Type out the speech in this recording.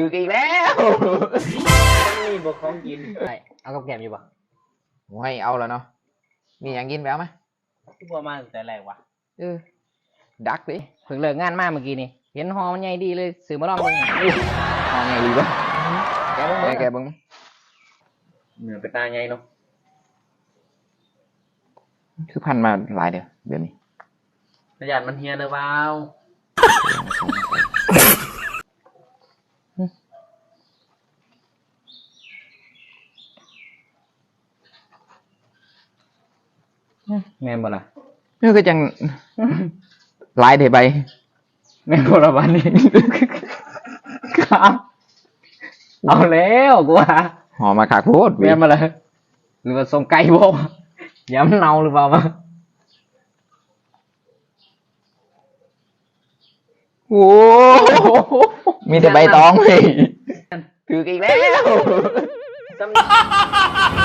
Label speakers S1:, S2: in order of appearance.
S1: ถืออีกแล้ว
S2: นี่บอกของกิน
S3: ใช่เอากับแกมอยู่ปะ
S1: โอ้ยเอาแล้วเนาะมีอย่างกินแววไหม
S2: ทุกประมาณแต่แรกวะ
S1: เออดักดิ
S3: เพิ่งเลิกงานมาเมื่อกี้นี่เห็นหอมันใหญ่ดีเลยซื้อมาลองมึง
S1: เอาไงดีวะ
S3: แกมึง
S1: แกแกเบิ้ง
S2: เหนือเป็นตาไงเนาะ
S1: คือพันมาหลายเดือนเดือนนี้
S2: ประหยัดมันเฮียหรือเปล่า
S3: แม่นบ่ล่ะ
S1: นี่ก็จังหลายเดไป
S3: แม่นบ่ล่ะวันนี้ครับเอาแล้วกูว่า
S1: หอมาขากโพด
S3: แม่นบ่ล่ะหรือว่าส่งไก่บ่วะย้ำเนาหรือเปล่าวะ
S1: โอ้มีแต่ใบตองเลยถืออีกแล้ว
S2: จำ